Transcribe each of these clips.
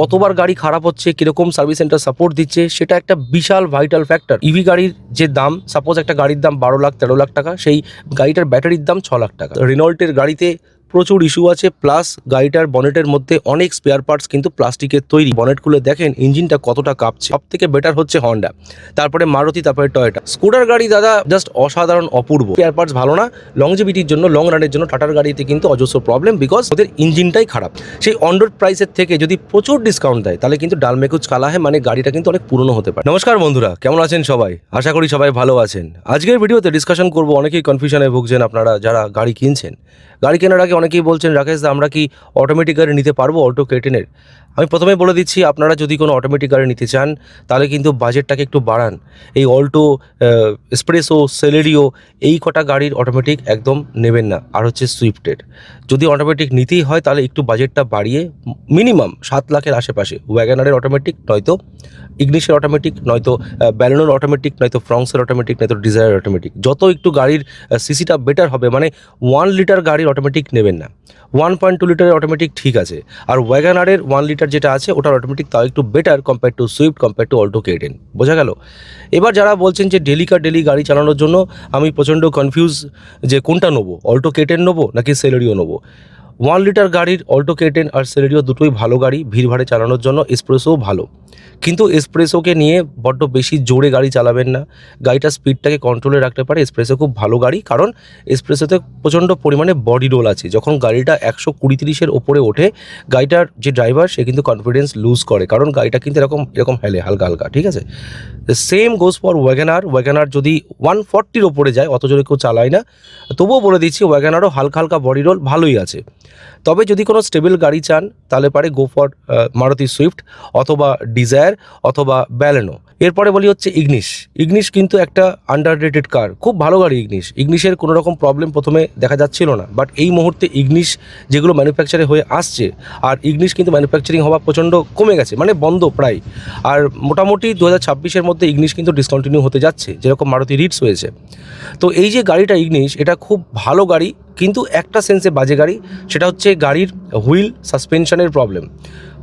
কতবার গাড়ি খারাপ হচ্ছে, কীরকম সার্ভিস সেন্টার সাপোর্ট দিচ্ছে, সেটা একটা বিশাল ভাইটাল ফ্যাক্টর ইভি গাড়ির যে দাম সাপোজ একটা গাড়ির দাম বারো লাখ, তেরো লাখ টাকা, সেই গাড়িটার ব্যাটারির দাম ছ লাখ টাকা। রেনল্টের গাড়িতে প্রচুর ইস্যু আছে প্লাস গাড়িটার বনেটের মধ্যে অনেক স্পেয়ার পার্টস কিন্তু প্লাস্টিকের তৈরি। বনেট খুলে দেখেন ইঞ্জিনটা কতটা কাঁপছে। সব থেকে বেটার হচ্ছে হন্ডা তারপরে মারুতি তারপরে টয়োটা স্কুটার গাড়ি দাদা জাস্ট অসাধারণ, অপূর্ব। স্পেয়ার পার্টস ভালো না লংজিভিটির জন্য লং রানের জন্য টাটার গাড়িতে কিন্তু অজস্র প্রবলেম বিকজ ওদের ইঞ্জিনটাই খারাপ। সেই অন্ডর প্রাইসের থেকে যদি প্রচুর ডিসকাউন্ট দেয়, তাহলে কিন্তু ডালমেকুচ কালা হয় মানে গাড়িটা কিন্তু অনেক পুরনো হতে পারে। নমস্কার বন্ধুরা, কেমন আছেন সবাই? আশা করি সবাই ভালো আছেন। আজকের ভিডিওতে ডিসকাশন করব, অনেকেই কনফিউশনে ভুগছেন আপনারা যারা গাড়ি কিনছেন। গাড়ি কেনার আগে অনেকেই বলছেন, রাকেশ, আমরা কি অটোমেটিক গাড়ি নিতে পারব অটো কেটেনের আমি প্রথমে বলে দিচ্ছি, আপনারা যদি কোনো অটোমেটিক গাড়ি নিতে চান, তাহলে কিন্তু বাজেটটাকে একটু বাড়ান। এই অল্টো এসপ্রেসো সেলেরিও এই কটা গাড়ির অটোমেটিক একদম নেবেন না। আর হচ্ছে সুইফটের যদি অটোমেটিক নিতেই হয়, তাহলে একটু বাজেটটা বাড়িয়ে মিনিমাম সাত লাখের আশেপাশে ওয়াগানারের অটোমেটিক নয়তো ইগনিশের অটোমেটিক নয়তো ব্যালেনোর অটোমেটিক নয়তো ফ্রংসের অটোমেটিক নয়তো ডিজায়ার অটোমেটিক যত একটু গাড়ির সিসিটা বেটার হবে মানে ওয়ান লিটার গাড়ির অটোমেটিক নেবেন না। ওয়ান পয়েন্ট টু লিটারের অটোমেটিক ঠিক আছে। আর ওয়াগানারের ওয়ান লিটার যেটা আছে, ওটার অটোমেটিক তাও একটু better compare to Swift compare to Alto K ten বোঝা গেল? এবার যারা বলছেন যে ডেলি কার ডেলি গাড়ি চালানোর জন্য আমি প্রচণ্ড কনফিউজ যে কোনটা নেব? অল্টো কেটেন নেব নাকি সেলেরিও নেব? ওয়ান লিটার গাড়ির অল্টো কেটেন আর সেলেরিও দুটোই ভালো গাড়ি ভিড়ভাড়ে চালানোর জন্য এসপ্রেসোও ভালো। কিন্তু এসপ্রেসোকে নিয়ে বড্ড বেশি জোরে গাড়ি চালাবেন না। গাড়িটার স্পিডটাকে কন্ট্রোলে রাখতে পারে এসপ্রেসো খুব ভালো গাড়ি, কারণ এসপ্রেসোতে প্রচণ্ড পরিমাণে বডি রোল আছে। যখন গাড়িটা একশো কুড়ি তিরিশের ওপরে ওঠে, গাড়িটার যে ড্রাইভার সে কিন্তু কনফিডেন্স লুজ করে, কারণ গাড়িটা কিন্তু এরকম এরকম হেলে, হালকা হালকা, ঠিক আছে? Same goes for WagonR WagonR যদি ওয়ান ফর্টির ওপরে যায়, অত জোরে কেউ চালায় না। তবুও বলে দিচ্ছি ওয়াগানারও হালকা হালকা বডি রোল ভালোই আছে। তবে যদি কোনো স্টেবল গাড়ি চান, তাহলে পারে গো ফর মারুতি সুইফট অথবা ডিজায়ার অথবা ব্যালেনো। এরপরে বলি হচ্ছে ইগনিশ। ইগনিশ কিন্তু একটা আন্ডার রেটেড কার খুব ভালো গাড়ি ইগনিশ। ইগনিশের কোনো রকম প্রবলেম প্রথমে দেখা যাচ্ছিল না। বাট এই মুহূর্তে ইগনিশ যেগুলো ম্যানুফ্যাকচারে হয়ে আসছে, আর ইগনিশ কিন্তু ম্যানুফ্যাকচারিং হওয়া প্রচণ্ড কমে গেছে মানে বন্ধ প্রায়। আর মোটামুটি দু হাজার মধ্যে ইগনিশ কিন্তু ডিসকন্টিনিউ হতে যাচ্ছে, যেরকম মারুতি রিটস হয়েছে। তো এই যে গাড়িটা ইগনিশ, এটা খুব ভালো গাড়ি, কিন্তু একটা সেন্সে বাজে গাড়ি সেটা হচ্ছে গাড়ির হুইল সাসপেনশনের প্রবলেম।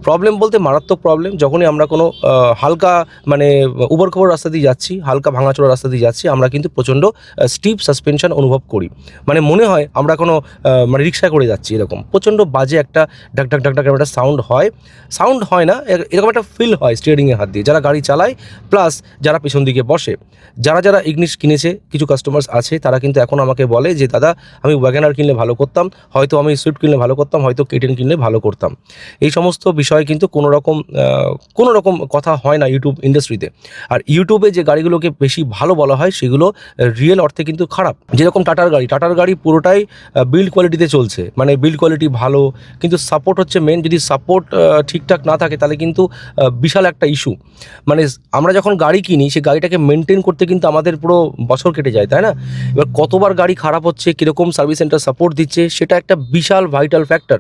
প্রবলেম বলতে মারাত্মক প্রবলেম যখনই আমরা কোনো হালকা মানে উবর খবর রাস্তা দিয়ে যাচ্ছি, হালকা ভাঙাচোরা রাস্তা দিয়ে যাচ্ছি, আমরা কিন্তু প্রচণ্ড স্টিপ সাসপেনশন অনুভব করি। মানে মনে হয় আমরা কোনো মানে রিক্সায় করে যাচ্ছি এরকম। প্রচণ্ড বাজে একটা ডাক ডাক ডাক ডাক একটা সাউন্ড হয়। সাউন্ড হয় না এর- এরকম একটা ফিল হয় স্টিয়ারিংয়ের হাত দিয়ে। যারা গাড়ি চালায় প্লাস যারা পেছন দিকে বসে, যারা যারা ইগনিশ কিনেছে, কিছু কাস্টমার্স আছে, তারা কিন্তু এখন আমাকে বলে যে, দাদা, আমি ওয়াগানার কিনলে ভালো করতাম, হয়তো আমি সুইফট কিনলে ভালো করতাম, হয়তো কেটেন কিনলে ভালো করতাম। এই সমস্ত বিষয়ে কিন্তু কোনো রকম কোনো রকম কথা হয় না ইউটিউব ইন্ডাস্ট্রিতে আর ইউটিউবে যে গাড়িগুলোকে বেশি ভালো বলা হয়, সেগুলো রিয়েল অর্থে কিন্তু খারাপ। যেরকম টাটার গাড়ি টাটার গাড়ি পুরোটাই বিল্ড কোয়ালিটিতে চলছে। মানে বিল্ড কোয়ালিটি ভালো, কিন্তু সাপোর্ট হচ্ছে মেন যদি সাপোর্ট ঠিকঠাক না থাকে, তাহলে কিন্তু বিশাল একটা ইস্যু মানে আমরা যখন গাড়ি কিনি, সেই গাড়িটাকে মেনটেন করতে কিন্তু আমাদের পুরো বছর কেটে যায়, তাই না? এবার কতবার গাড়ি খারাপ হচ্ছে, কীরকম সার্ভিস সেন্টার সাপোর্ট দিচ্ছে, সেটা একটা বিশাল ভাইটাল ফ্যাক্টর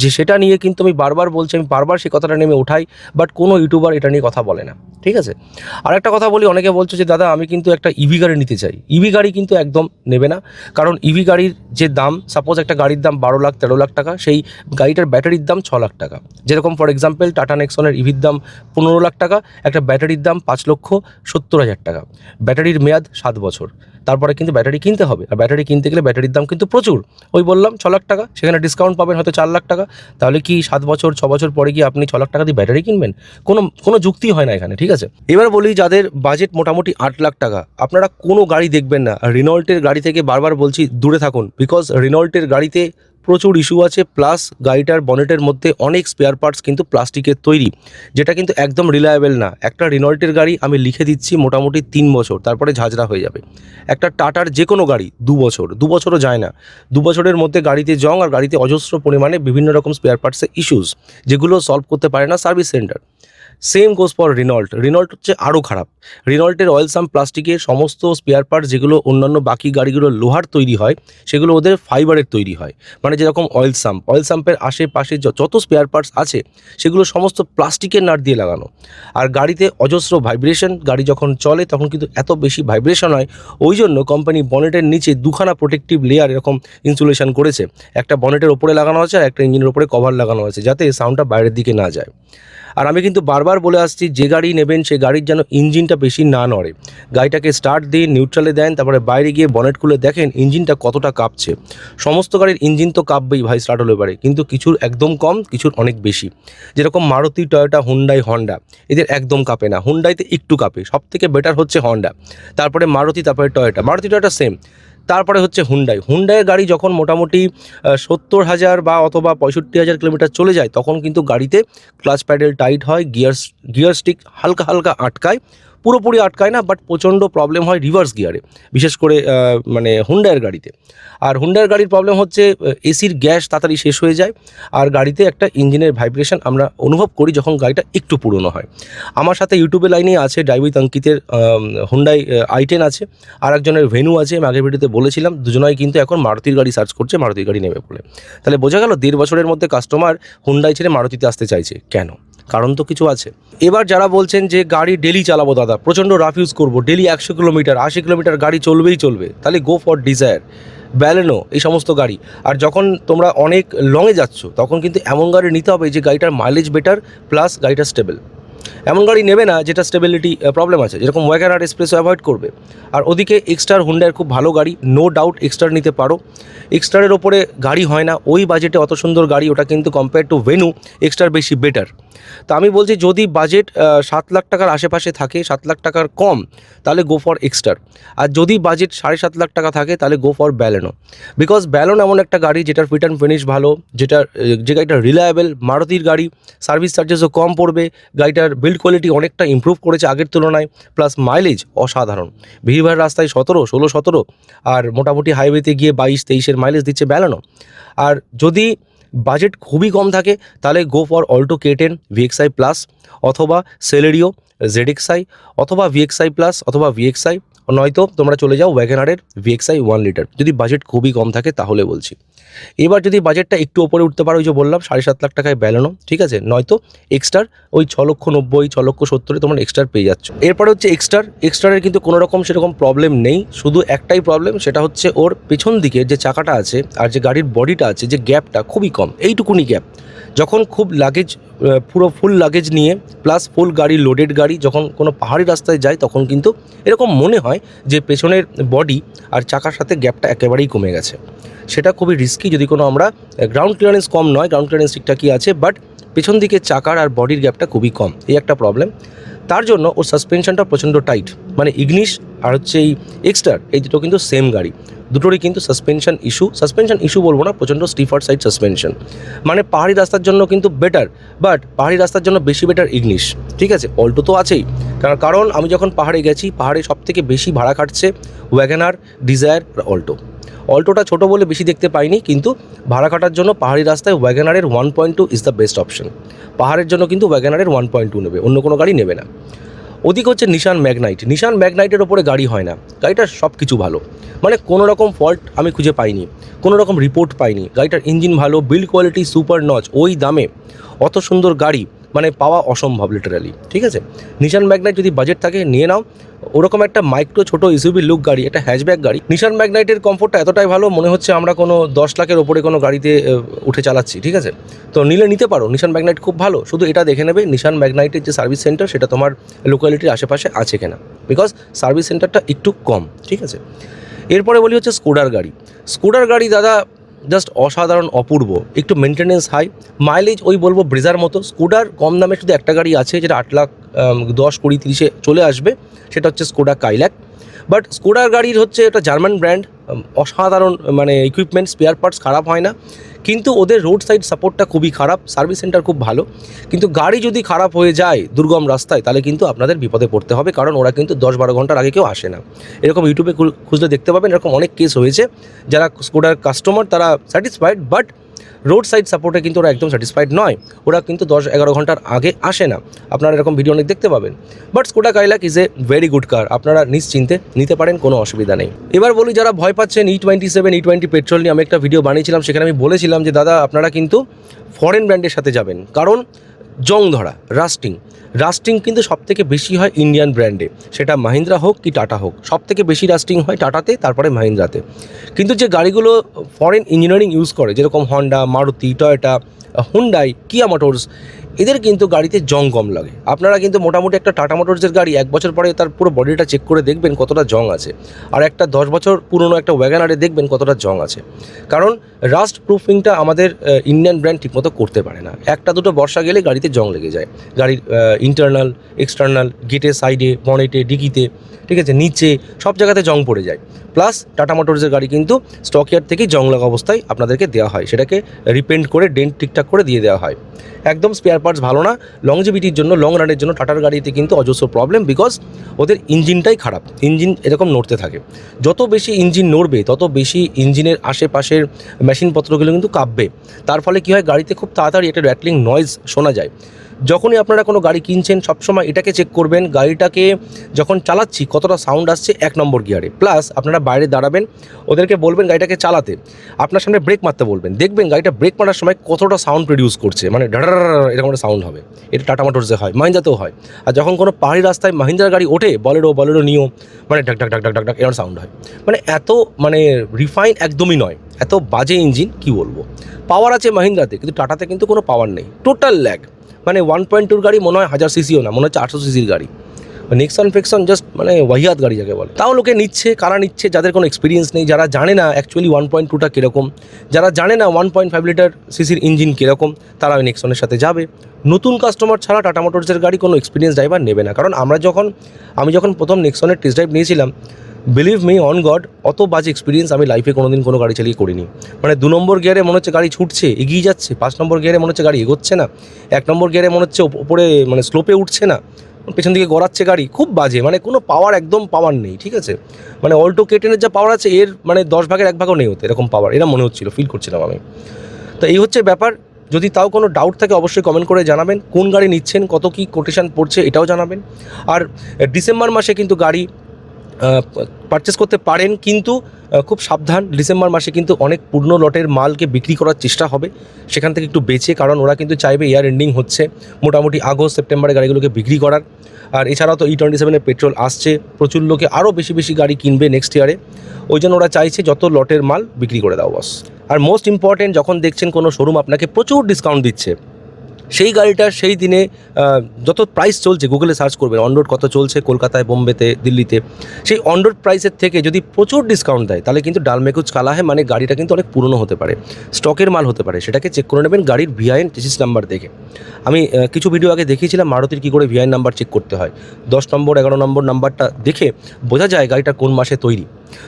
যে সেটা নিয়ে কিন্তু আমি বারবার বলছি, আমি বারবার সেই কথাটা নেমে উঠাই বাট কোনো ইউটিউবার এটা নিয়ে কথা বলে না, ঠিক আছে? আর একটা কথা বলি, অনেকে বলছে যে, দাদা, আমি কিন্তু একটা ইভি গাড়ি নিতে চাই। ইভি গাড়ি কিন্তু একদম নেবে না, কারণ ইভি গাড়ির যে দাম সাপোজ একটা গাড়ির দাম বারো লাখ, তেরো লাখ টাকা, সেই গাড়িটার ব্যাটারির দাম ছ লাখ টাকা। যেরকম ফর এক্সাম্পল টাটা নেক্সনের ইভির দাম পনেরো লাখ টাকা, একটা ব্যাটারির দাম পাঁচ লক্ষ সত্তর হাজার টাকা। ব্যাটারির মেয়াদ সাত বছর। তারপরে কিন্তু ব্যাটারি কিনতে হবে, আর ব্যাটারি কিনতে গেলে ব্যাটারির দাম কিন্তু প্রচুর। ওই বললাম, ছ লাখ টাকা, সেখানে ডিসকাউন্ট পাবেন হয়তো চার লাখ টাকা, তাহলে কি সাত বছর, ছ বছর পরে কি আপনি ছ লাখ টাকা দিয়ে ব্যাটারি কিনবেন? কোনো কোনো যুক্তি হয় না এখানে, ঠিক আছে? এবার বলি যাদের বাজেট মোটামুটি আট লাখ টাকা, আপনারা কোনো গাড়ি দেখবেন না। রিনল্টের গাড়ি থেকে বারবার বলছি, দূরে থাকুন বিকজ রিনল্টের গাড়িতে প্রচুর ইস্যু আছে প্লাস গাড়িটার বনেটের মধ্যে অনেক স্পেয়ার পার্টস কিন্তু প্লাস্টিকের তৈরি, যেটা কিন্তু একদম রিলায়েবল না। একটা রিনল্টের গাড়ি আমি লিখে দিচ্ছি মোটামুটি তিন বছর, তারপরে ঝাঁঝরা হয়ে যাবে। একটা টাটার যে কোনো গাড়ি, দু বছর, দু বছরও যায় না। দু বছরের মধ্যে গাড়িতে জং আর গাড়িতে অজস্র পরিমাণে বিভিন্ন রকম স্পেয়ার পার্টসের ইস্যুস যেগুলো সলভ করতে পারে না service centre same goes for Renault Renault হচ্ছে আরও খারাপ। রিনল্টের অয়েল সাম প্লাস্টিকের সমস্ত স্পেয়ার পার্ট যেগুলো অন্যান্য বাকি গাড়িগুলো লোহার তৈরি হয়, সেগুলো ওদের ফাইবারের তৈরি হয়। মানে যেরকম অয়েল সাম্প অয়েল সাম্পের আশেপাশে যত স্পেয়ার পার্টস আছে, সেগুলো সমস্ত প্লাস্টিকের নাট দিয়ে লাগানো। আর গাড়িতে অজস্র ভাইব্রেশন গাড়ি যখন চলে তখন কিন্তু এত বেশি ভাইব্রেশন হয় ওই জন্য কোম্পানি বনেটের নিচে দুখানা প্রোটেক্টিভ লেয়ার এরকম ইনসুলেশন করেছে। একটা বনেটের ওপরে লাগানো আছে আর একটা ইঞ্জিনের ওপরে কভার লাগানো আছে, যাতে সাউন্ডটা বাইরের দিকে না যায়। আর আমি কিন্তু বারবার বলে আসছি, যে গাড়ি নেবেন সে গাড়ির যেন ইঞ্জিনটা বেশি না নড়ে। গাড়িটাকে স্টার্ট দিয়ে নিউট্রালে দেন, তারপরে বাইরে গিয়ে বনেট খুলে দেখেন ইঞ্জিনটা কতটা কাঁপছে। সমস্ত গাড়ির ইঞ্জিন তো কাঁপবেই ভাই স্টার্ট হলে পারে কিন্তু কিছুর একদম কম, কিছুর অনেক বেশি। যেরকম মারুতি, টয়োটা, হুন্ডাই, হন্ডা, এদের একদম কাঁপে না। হুন্ডাইতে একটু কাঁপে সব থেকে বেটার হচ্ছে হন্ডা। তারপরে মারুতি, তারপরে টয়োটা। মারুতি, টয়োটা সেম তারপরে হচ্ছে হুন্ডাই। হুন্ডাইয়ের গাড়ি যখন মোটামুটি সত্তর হাজার বা অথবা পঁয়ষট্টি হাজার কিলোমিটার চলে যায়, তখন কিন্তু গাড়িতে ক্লাচ প্যাডেল টাইট হয় গিয়ার গিয়ার স্টিক হালকা হালকা আটকায় পুরোপুরি আটকায় না বাট প্রচণ্ড প্রবলেম হয় রিভার্স গিয়ারে বিশেষ করে মানে হুন্ডাইয়ের গাড়িতে। আর হুন্ডাইয়ের গাড়ির প্রবলেম হচ্ছে এসির গ্যাস তাড়াতাড়ি শেষ হয়ে যায়, আর গাড়িতে একটা ইঞ্জিনের ভাইব্রেশন আমরা অনুভব করি যখন গাড়িটা একটু পুরনো হয়। আমার সাথে ইউটিউবে লাইনেই আছে ড্রাইভিত অঙ্কিতের হুন্ডাই আই টেন আছে, আর একজনের ভেনু আছে, আমি আগের ভিডিওতে বলেছিলাম, দুজনাই কিন্তু এখন মারুতির গাড়ি সার্চ করছে, মারুতির গাড়ি নেবে বলে। তাহলে বোঝা গেল দেড় বছরের মধ্যে কাস্টমার হুন্ডাই ছেড়ে মারুতিতে আসতে চাইছে, কেন? কারণ তো কিছু আছে। এবার যারা বলছেন যে গাড়ি ডেলি চালাবো দাদা, প্রচণ্ড রাফ ইউজ করব, ডেলি একশো কিলোমিটার, আশি কিলোমিটার গাড়ি চলবেই চলবে, তাহলে গো ফর ডিজায়ার ব্যালেনো এই সমস্ত গাড়ি। আর যখন তোমরা অনেক লংয়ে যাচ্ছ, তখন কিন্তু এমন গাড়ি নিতে হবে যে গাড়িটার মাইলেজ বেটার প্লাস গাড়িটা স্টেবল এমন গাড়ি নেবে না যেটা স্টেবিলিটি প্রবলেম আছে। যেরকম ওয়াগার আর এক্সপ্রেস অ্যাভয়েড করবে। আর ওদিকে এক্সটার হুন্ডার খুব ভালো গাড়ি নো ডাউট এক্সটার নিতে পারো। এক্সটারের ওপরে গাড়ি হয় না, ওই বাজেটে অত সুন্দর গাড়ি, ওটা কিন্তু কম্পেয়ার টু ভেনু এক্সটার বেশি বেটার তা আমি বলছি, যদি বাজেট সাত লাখ টাকার আশেপাশে থাকে, সাত লাখ টাকার কম, তাহলে গো ফর এক্সটার আর যদি বাজেট সাড়ে সাত লাখ টাকা থাকে, তাহলে go for Baleno because Baleno এমন একটা গাড়ি, যেটার ফিট অ্যান্ড ফিনিশ ভালো যেটা যে গাড়িটা রিলায়েবল মারুতির গাড়ি সার্ভিস চার্জেসও কম পড়বে, গাড়িটার বিল্ড কোয়ালিটি অনেকটা ইমপ্রুভ করেছে আগের তুলনায় প্লাস মাইলেজ অসাধারণ। ভিড়ভাড় রাস্তায় সতেরো, ষোলো, সতেরো, আর মোটামুটি হাইওয়েতে গিয়ে বাইশ, তেইশের মাইলেজ দিচ্ছে ব্যালানো আর যদি বাজেট খুবই কম থাকে, তাহলে go for Alto K ten VXI plus অথবা সেলেরিও জেডএক্সআই অথবা ভিএক্সআই প্লাস অথবা ভিএক্সআই নয়তো তোমরা চলে যাও ওয়াগনারের ভিএক্সআই ওয়ান লিটার যদি বাজেট খুবই কম থাকে, তাহলে বলছি। এবার যদি বাজেটটা একটু ওপরে উঠতে পারো, ওই যে বললাম, সাড়ে সাত লাখ টাকায় বেলানো, ঠিক আছে? নয়তো এক্সটার ওই ছ লক্ষ নব্বই, ছ লক্ষ সত্তরে তোমরা এক্সটার পেয়ে যাচ্ছ। এরপরে হচ্ছে এক্সটার এক্সটারের কিন্তু কোনো রকম সেরকম প্রবলেম নেই, শুধু একটাই প্রবলেম সেটা হচ্ছে ওর পেছন দিকে যে চাকাটা আছে আর যে গাড়ির বডিটা আছে, যে গ্যাপটা খুবই কম, এইটুকুনি গ্যাপ যখন খুব লাগেজ পুরো ফুল লাগেজ নিয়ে প্লাস ফুল গাড়ি লোডেড গাড়ি, যখন কোনো পাহাড়ি রাস্তায় যায়, তখন কিন্তু এরকম মনে হয় যে পেছনের বডি আর চাকার সাথে গ্যাপটা একেবারেই কমে গেছে। সেটা খুবই রিস্কি যদি কোনো আমরা গ্রাউন্ড ক্লিয়ারেন্স কম নয় গ্রাউন্ড ক্লিয়ারেন্স ঠিকঠাকই আছে বাট পেছন দিকে চাকার আর বডির গ্যাপটা খুবই কম, এই একটা প্রবলেম তার জন্য ওর সাসপেনশনটা প্রচণ্ড টাইট মানে ইগনিশ আর হচ্ছে এই এক্সটার এই দুটো কিন্তু সেম গাড়ি। দুটোরই কিন্তু সাসপেনশন ইস্যু সাসপেনশন ইস্যু বলব না, প্রচণ্ড স্টিফার সাইড সাসপেনশন মানে পাহাড়ি রাস্তার জন্য কিন্তু বেটার বাট পাহাড়ি রাস্তার জন্য বেশি বেটার ইগনিশ ঠিক আছে? অল্টো তো আছেই। কারণ আমি যখন পাহাড়ে গেছি, পাহাড়ে সব থেকে বেশি ভাড়া কাটছে ওয়াগানার ডিজায়ার অল্টো। অল্টোটা ছোটো বলে বেশি দেখতে পাইনি, কিন্তু ভাড়া কাটার জন্য পাহাড়ি রাস্তায় ওয়াগানারের one point two is the best option পাহাড়ের জন্য কিন্তু ওয়াগানারের ওয়ান পয়েন্ট টু নেবে, অন্য কোনো গাড়ি নেবে না। ওদিকে হচ্ছে নিশান ম্যাগনাইট নিশান ম্যাগনাইটের ওপরে গাড়ি হয় না, গাড়িটার সব কিছু ভালো। মানে কোনো রকম ফল্ট আমি খুঁজে পাইনি, কোনো রকম রিপোর্ট পাইনি। গাড়িটার ইঞ্জিন ভালো বিল্ড কোয়ালিটি সুপার নচ ওই দামে। অত সুন্দর গাড়ি মানে পাওয়া অসম্ভব লিটারালি ঠিক আছে? নিশান ম্যাগনাইট যদি বাজেট থাকে, নিয়ে নাও। ওরকম একটা মাইক্রো ছোটো ইসুবি লুক গাড়ি, একটা হ্যাচব্যাক গাড়ি। নিশান ম্যাগনাইটের কমফোর্টটা এতটাই ভালো, মনে হচ্ছে আমরা কোনো দশ লাখের ওপরে কোনো গাড়িতে উঠে চালাচ্ছি, ঠিক আছে? তো নিলে নিতে পারো নিশান ম্যাগনাইট খুব ভালো। শুধু এটা দেখে নেবে নিশান ম্যাগনাইটের যে সার্ভিস সেন্টার সেটা তোমার লোকালিটির আশেপাশে আছে কিনা। বিকজ সার্ভিস সেন্টারটা একটু কম, ঠিক আছে? এরপরে বলি হচ্ছে স্কুডার গাড়ি। স্কুডার গাড়ি, দাদা জাস্ট অসাধারণ, অপূর্ব। একটু মেনটেনেন্স হাই মাইলেজ ওই বলব ব্রেজার মতো। স্কুডার কম দামে শুধু একটা গাড়ি আছে, যেটা আট লাখ দশ, কুড়ি, তিরিশে চলে আসবে। সেটা হচ্ছে স্কোডা কাইল্যাক বাট স্কোডার গাড়ির হচ্ছে একটা জার্মান ব্র্যান্ড অসাধারণ মানে ইকুইপমেন্ট স্পেয়ার পার্টস খারাপ হয় না। কিন্তু ওদের রোড সাইড সাপোর্টটা খুবই খারাপ সার্ভিস সেন্টার খুব ভালো। কিন্তু গাড়ি যদি খারাপ হয়ে যায় দুর্গম রাস্তায়, তাহলে কিন্তু আপনাদের বিপদে পড়তে হবে, কারণ ওরা কিন্তু দশ বারো ঘণ্টার আগে কেউ আসে না। এরকম ইউটিউবে খুঁজলে দেখতে পাবেন, এরকম অনেক কেস হয়েছে। যারা স্কুটার কাস্টমার তারা স্যাটিসফাইড বাট রোড সাইড সাপোর্টে কিন্তু ওরা একদম স্যাটিসফাইড নয়। ওরা কিন্তু দশ এগারো ঘণ্টার আগে আসে না। আপনারা এরকম ভিডিও অনেক দেখতে পাবেন। But Skoda Kylaq is a very good car আপনারা নিশ্চিন্তে নিতে পারেন, কোনো অসুবিধা নেই। এবার বলি, যারা ভয় পাচ্ছেন E twenty seven E twenty petrol নিয়ে, আমি একটা ভিডিও বানিয়েছিলাম, সেখানে আমি বলেছিলাম যে, দাদা, আপনারা কিন্তু ফরেন ব্র্যান্ডের সাথে যাবেন। কারণ জং ধরা রাস্টিং। রাস্টিং কিন্তু সব থেকে বেশি হয় ইন্ডিয়ান ব্র্যান্ডে। সেটা মাহিন্দ্রা হোক কি টাটা হোক। সব থেকে বেশি রাস্টিং হয় টাটাতে, তারপরে মাহিন্দ্রাতে। কিন্তু যে গাড়িগুলো ফরেন ইঞ্জিনিয়ারিং ইউজ করে, যেরকম Honda Maruti Toyota Hyundai Kia Motors এদের কিন্তু গাড়িতে জং কম লাগে। আপনারা কিন্তু মোটামুটি একটা টাটা মোটরসের গাড়ি এক বছর পরে তার পুরো বডিটা চেক করে দেখবেন কতটা জং আছে। আর একটা দশ বছর পুরনো একটা ওয়াগানারে দেখবেন কতটা জং আছে। কারণ রাস্ট প্রুফিংটা আমাদের ইন্ডিয়ান ব্র্যান্ড ঠিকমতো করতে পারে না। একটা দুটো বর্ষা গেলে গাড়িতে জং লেগে যায়। গাড়ির ইন্টারনাল এক্সটার্নাল গেটের সাইডে বনেটে ডিকিতে, ঠিক আছে, নিচে, সব জায়গাতে জং পড়ে যায়। প্লাস টাটা মোটরসের গাড়ি কিন্তু স্টকইয়ার্ড থেকেই জং লাগা অবস্থায় আপনাদেরকে দেওয়া হয়। সেটাকে রিপেন্ট করে ডেন্ট ঠিকঠাক করে দিয়ে দেওয়া হয়। একদম স্পেয়ার পার্টস ভালো না। লংজিভিটির জন্য লং রানের জন্য টাটার গাড়িতে কিন্তু অজস্র প্রবলেম বিকজ ওদের ইঞ্জিনটাই খারাপ। ইঞ্জিন এরকম নড়তে থাকে। যত বেশি ইঞ্জিন নড়বে, তত বেশি ইঞ্জিনের আশেপাশের মেশিনপত্রগুলো কিন্তু কাঁপবে। তার ফলে কী হয়, গাড়িতে খুব তাড়াতাড়ি একটা র্যাটলিং নয়েজ শোনা যায়। যখনই আপনারা কোনো গাড়ি কিনছেন, সবসময় এটাকে চেক করবেন, গাড়িটাকে যখন চালাচ্ছি, কতটা সাউন্ড আসছে এক নম্বর গিয়ারে প্লাস আপনারা বাইরে দাঁড়াবেন, ওদেরকে বলবেন গাড়িটাকে চালাতে। আপনার সামনে ব্রেক মারতে বলবেন। দেখবেন গাড়িটা ব্রেক মারার সময় কতটা সাউন্ড প্রডিউস করছে। মানে ডাডার এরকম একটা সাউন্ড হবে এটা টাটা মোটরসে হয় মাহিন্দ্রাতেও হয় আর যখন কোনো পাহাড়ি রাস্তায় মাহিন্দ্রার গাড়ি ওঠে বলেরো বলেরো নিও মানে ডাক ডাক ডাক ডাক ডাক ডাক এরকম সাউন্ড হয় মানে এত মানে রিফাইন একদমই নয় এত বাজে ইঞ্জিন কি বলব পাওয়ার আছে মাহিন্দ্রাতে কিন্তু টাটাতে কিন্তু কোনো পাওয়ার নেই টোটাল ল্যাগ মানে ওয়ান পয়েন্ট টুর গাড়ি মনে হয় হাজার সিসিও না, মনে হচ্ছে আটশো সিসির গাড়ি। নেক্সন ফেকশন জাস্ট মানে ওয়াহিয়াত গাড়ি যাকে বলে। তাও লোকে নিচ্ছে, কারা নিচ্ছে, যাদের কোনো এক্সপিরিয়েন্স নেই, যারা জানে না অ্যাকচুয়ালি ওয়ান পয়েন্ট টুটা কীরকম, যারা জানে না ওয়ান পয়েন্ট ফাইভ লিটার সিসির ইঞ্জিন কীরকম, তারা ওই নেক্সনের সাথে যাবে। নতুন কাস্টমার ছাড়া টাটা মোটরসের গাড়ি কোনো এক্সপিরিয়েন্স ড্রাইভার নেবে না। কারণ আমরা যখন, আমি যখন প্রথম নেক্সনের টেস্ট ড্রাইভ নিয়েছিলাম বিলিভ মি অন গড অত বাজে এক্সপিরিয়েন্স আমি লাইফে কোনোদিন কোনো গাড়ি চালিয়ে করিনি। মানে দু নম্বর গিয়ারে মনে হচ্ছে গাড়ি ছুটছে, এগিয়ে যাচ্ছে, পাঁচ নম্বর গিয়ারে মনে হচ্ছে গাড়ি এগোচ্ছে না, এক নম্বর গিয়ারে মনে হচ্ছে ওপ- ওপরে মানে স্লোপে উঠছে না, পেছন দিকে গড়াচ্ছে গাড়ি, খুব বাজে মানে কোনো পাওয়ার একদম পাওয়ার নেই, ঠিক আছে? মানে অল্টো কেটেনের যা পাওয়ার আছে, এর মানে দশ ভাগের এক ভাগও নেই হতে এরকম পাওয়ার এরা মনে হচ্ছিল ফিল করছিলাম আমি। তো এই হচ্ছে ব্যাপার, যদি তাও কোনো ডাউট থাকে অবশ্যই কমেন্ট করে জানাবেন, কোন গাড়ি নিচ্ছেন, কত কি কোটেশান পড়ছে এটাও জানাবেন। আর ডিসেম্বর মাসে কিন্তু গাড়ি পারচেস করতে পারেন, কিন্তু খুব সাবধান। ডিসেম্বর মাসে কিন্তু অনেক পূর্ণ লটের মালকে বিক্রি করার চেষ্টা হবে। সেখান থেকে একটু বেঁচে, কারণ ওরা কিন্তু চাইবে ইয়ার এন্ডিং হচ্ছে। মোটামুটি আগস্ট, সেপ্টেম্বরে গাড়িগুলোকে বিক্রি করার। আর এছাড়াও তো ই টোয়েন্টি সেভেনের পেট্রোল আসছে। প্রচুর লোকে আরও বেশি বেশি গাড়ি কিনবে নেক্সট ইয়ারে ওই জন্য ওরা চাইছে যত লটের মাল বিক্রি করে দাও বস আর মোস্ট ইম্পর্টেন্ট যখন দেখছেন কোনো শোরুম আপনাকে প্রচুর ডিসকাউন্ট দিচ্ছে সেই গাড়িটা সেই দিনে যত প্রাইস চলছে গুগলে সার্চ করবেন অনরোড কত চলছে, কলকাতায়, বোম্বেতে, দিল্লিতে, সেই অনরোড প্রাইসের থেকে যদি প্রচুর ডিসকাউন্ট দেয়, তাহলে কিন্তু ডালমেকুচ কালা হয় মানে গাড়িটা কিন্তু অনেক পুরনো হতে পারে স্টকের মাল হতে পারে, সেটাকে চেক করে নেবেন গাড়ির ভিআইএন চেসিস নাম্বার দেখে। আমি কিছু ভিডিও আগে দেখিয়েছিলাম, মারুতির কী করে ভিআইএন নাম্বার চেক করতে হয়। দশ নম্বর, এগারো নম্বর নাম্বারটা দেখে বোঝা যায় গাড়িটা কোন মাসে তৈরি।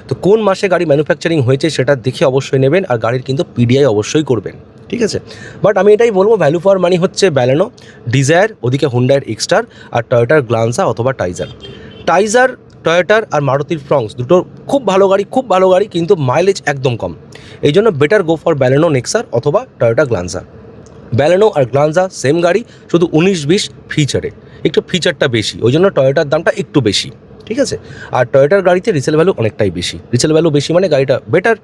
তো কোন মাসে গাড়ি ম্যানুফ্যাকচারিং হয়েছে সেটা দেখে অবশ্যই নেবেন, আর গাড়ির কিন্তু পিডিআই অবশ্যই করবেন। ঠিক আছে? বাট আমি এটাই বলব ভ্যালু ফর মানি হচ্ছে ব্যালেনো ডিজায়ার ওদিকে হুন্ডাইয়ের এক্সটার আর টয়োটার গ্লান্সা অথবা টাইজার টাইজার টয়োটার আর মারুতির ফ্রংস দুটো খুব ভালো গাড়ি, খুব ভালো গাড়ি, কিন্তু মাইলেজ একদম কম। এই জন্য বেটার গো ফর ব্যালেনো নেক্সার অথবা টয়োটা গ্লান্সা ব্যালেনো আর গ্লান্সা সেম গাড়ি, শুধু উনিশ বিশ ফিচারে একটু ফিচারটা বেশি, ওই জন্য টয়োটার দামটা একটু বেশি। ঠিক আছে? আর টয়োটার গাড়িতে রিসেল ভ্যালু অনেকটাই বেশি। রিসেল ভ্যালু বেশি মানে গাড়িটা বেটার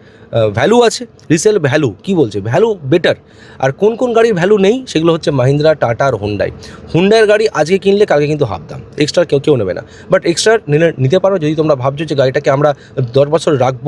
ভ্যালু আছে। রিসেল ভ্যালু কি বলছে? ভ্যালু বেটার আর কোন কোন গাড়ির ভ্যালু নেই সেগুলো হচ্ছে মাহিন্দ্রা টাটা আর হুন্ডাই হুন্ডাইয়ের গাড়ি আজকে কিনলে কালকে কিন্তু হাফ দাম। এক্সট্রা কেউ কেউ নেবে না। বাট এক্সট্রা নিতে পারো। যদি তোমরা ভাবছ যে গাড়িটাকে আমরা দশ বছর রাখব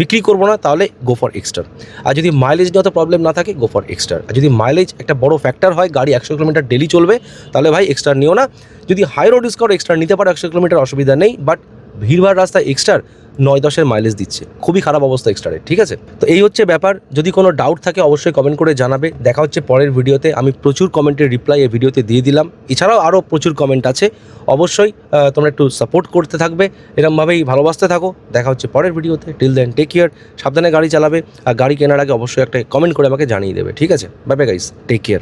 বিক্রি করব না, তাহলে গো ফর এক্সট্রা আর যদি মাইলেজ নিয়ে অত প্রবলেম না থাকে গো ফর এক্সট্রা আর যদি মাইলেজ একটা বড় ফ্যাক্টর হয়, গাড়ি একশো কিলোমিটার ডেলি চলবে, তাহলে ভাই এক্সট্রা নিও না। যদি হাই রোড ডিসকাউন্ট এক্সট্রা নিতে পারো একশো কিলোমিটার অসুবিধা নেই বাট ভিড়ভাড় রাস্তায় এক্সট্রার নয় দশের মাইলেজ দিচ্ছে। খুবই খারাপ অবস্থা এক্সট্রারের ঠিক আছে? তো এই হচ্ছে ব্যাপার, যদি কোনো ডাউট থাকে অবশ্যই কমেন্ট করে জানাবে। দেখা হচ্ছে পরের ভিডিওতে আমি প্রচুর কমেন্টের রিপ্লাই এই ভিডিওতে দিয়ে দিলাম। এছাড়াও আরও প্রচুর কমেন্ট আছে। অবশ্যই তোমরা একটু সাপোর্ট করতে থাকবে, এরমভাবেই ভালোবাসতে থাকো। দেখা হচ্ছে পরের ভিডিওতে টিল দেন টেক কেয়ার সাবধানে গাড়ি চালাবে, আর গাড়ি কেনার আগে অবশ্যই একটা কমেন্ট করে আমাকে জানিয়ে দেবে, ঠিক আছে? Bye bye guys take care